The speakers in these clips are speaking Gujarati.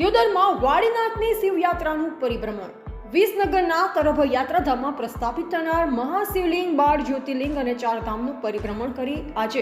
દ્યોદરમાં વાડીનાથની શિવયાત્રાનું પરિભ્રમણ. વિસનગરના તરભ યાત્રાધામમાં પ્રસ્થાપિત થનાર મહાશિવલિંગ બાર જ્યોતિર્લિંગ અને ચાર ધામનું પરિભ્રમણ કરી આજે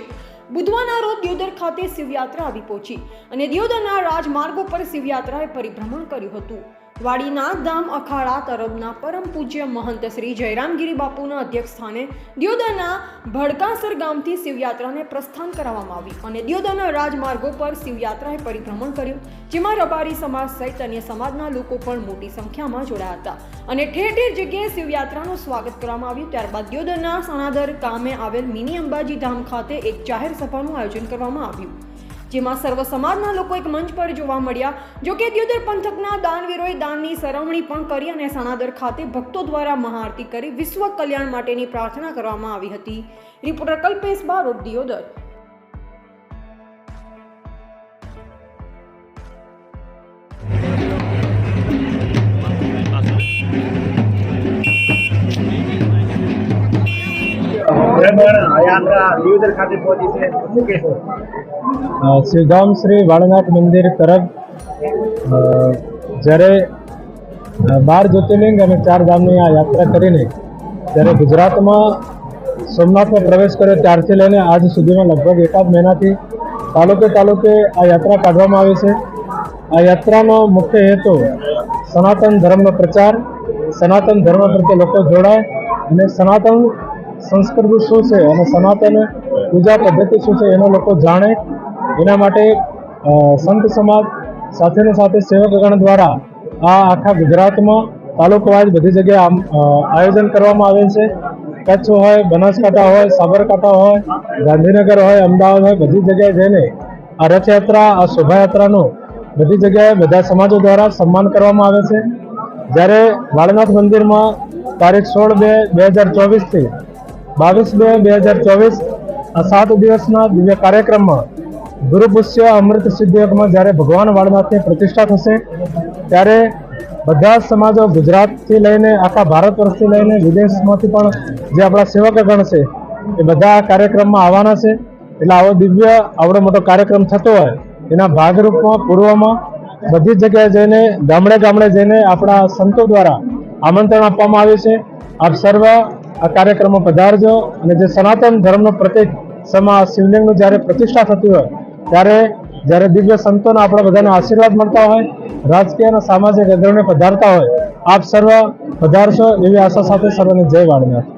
બુધવારના રોજ દિયોદર ખાતે શિવયાત્રા આવી પહોંચી અને દિયોદરના રાજમાર્ગો પર શિવયાત્રાએ પરિભ્રમણ કર્યું હતું. વાડીનાથ ધામ અખાડા તરફના પરમ પૂજ્ય મહંત શ્રી જયરામગીરી બાપુના અધ્યક્ષ સ્થાને દિયોદરના ભડકાસર ગામથી શિવયાત્રાને પ્રસ્થાન કરાવવામાં આવી અને દિયોદરના રાજમાર્ગો પર શિવયાત્રાએ પરિભ્રમણ કર્યું, જેમાં રબારી સમાજ સહિત અન્ય સમાજના લોકો પણ મોટી સંખ્યામાં જોડાયા હતા. અને ઠેર ઠેર જગ્યાએ શિવયાત્રાનું સ્વાગત કરવામાં આવ્યું, ત્યારબાદ દિયોદરના સણાદર ગામે આવેલ મિની અંબાજી ધામ ખાતે એક જાહેર સભાનું આયોજન કરવામાં આવ્યું. જેમાં સર્વ સમાજના લોકો એક મંચ પર જોવા મળ્યા. જો કે દ્યોદર પંથકના દાનવીરોએ દાનની સરવણી પણ કરી અને સણાદર ખાતે ભક્તો દ્વારા મહાઆરતી કરી વિશ્વ કલ્યાણ માટેની પ્રાર્થના કરવામાં આવી હતી. રિપોર્ટર કલ્પેશ બારોટ, દિયોદર. કહેશો? શ્રીધામ શ્રી વાળનાથ મંદિર તરફ જ્યારે બાર જ્યોતિર્લિંગ અને ચાર ધામની આ યાત્રા કરીને જ્યારે ગુજરાતમાં સોમનાથમાં પ્રવેશ કર્યો ત્યારથી લઈને આજ સુધીમાં લગભગ એકાદ મહિનાથી તાલુકે તાલુકે આ યાત્રા કાઢવામાં આવે છે. આ યાત્રાનો મુખ્ય હેતુ સનાતન ધર્મનો પ્રચાર, સનાતન ધર્મ પ્રત્યે લોકો જોડાય અને સનાતન સંસ્કૃતિ શું છે અને સનાતન પૂજા પદ્ધતિ શું છે એનો લોકો જાણે. એના માટે સંત સમાજ સાથેને સાથે સેવકગણ દ્વારા આ આખા ગુજરાતમાં તાલુકાવાઇઝ બધી જગ્યાએ આયોજન કરવામાં આવે છે. કચ્છ હોય, બનાસકાંઠા હોય, સાબરકાંઠા હોય, ગાંધીનગર હોય, અમદાવાદ હોય, બધી જગ્યાએ જઈને આ રથયાત્રા, આ શોભાયાત્રાનું બધી જગ્યાએ બધા સમાજો દ્વારા સન્માન કરવામાં આવે છે. જ્યારે વાળનાથ મંદિરમાં તારીખ સોળ બે બે હજાર ચોવીસથી બાવીસ બે બે હજાર ચોવીસ, આ સાત દિવસના દિવ્ય કાર્યક્રમમાં ગુરુપુષ્ય અમૃત સિદ્ધિયોગમાં જ્યારે ભગવાન વાળનાથની પ્રતિષ્ઠા થશે, ત્યારે બધા જ સમાજો ગુજરાતથી લઈને, આખા ભારત વર્ષથી લઈને, વિદેશમાંથી પણ જે આપણા સેવકગણ છે, એ બધા આ કાર્યક્રમમાં આવવાના છે. એટલે આવો દિવ્ય, આવડો મોટો કાર્યક્રમ થતો હોય, એના ભાગરૂપમાં, પૂર્વમાં બધી જગ્યાએ જઈને, ગામડે ગામડે જઈને આપણા સંતો દ્વારા આમંત્રણ આપવામાં આવ્યું છે. આપ સર્વ આ કાર્યક્રમમાં પધારજો અને જે સનાતન ધર્મનો પ્રતિક સમા શિવલિંગનું જ્યારે પ્રતિષ્ઠા થતી હોય, ત્યારે જ્યારે દિવ્ય સંતોના આપણા બધાને આશીર્વાદ મળતા હોય, રાજકીય અને સામાજિક અગ્રણીઓ પધારતા હોય, આપ સર્વ પધારશો એવી આશા સાથે સર્વને જય વાળનાથ.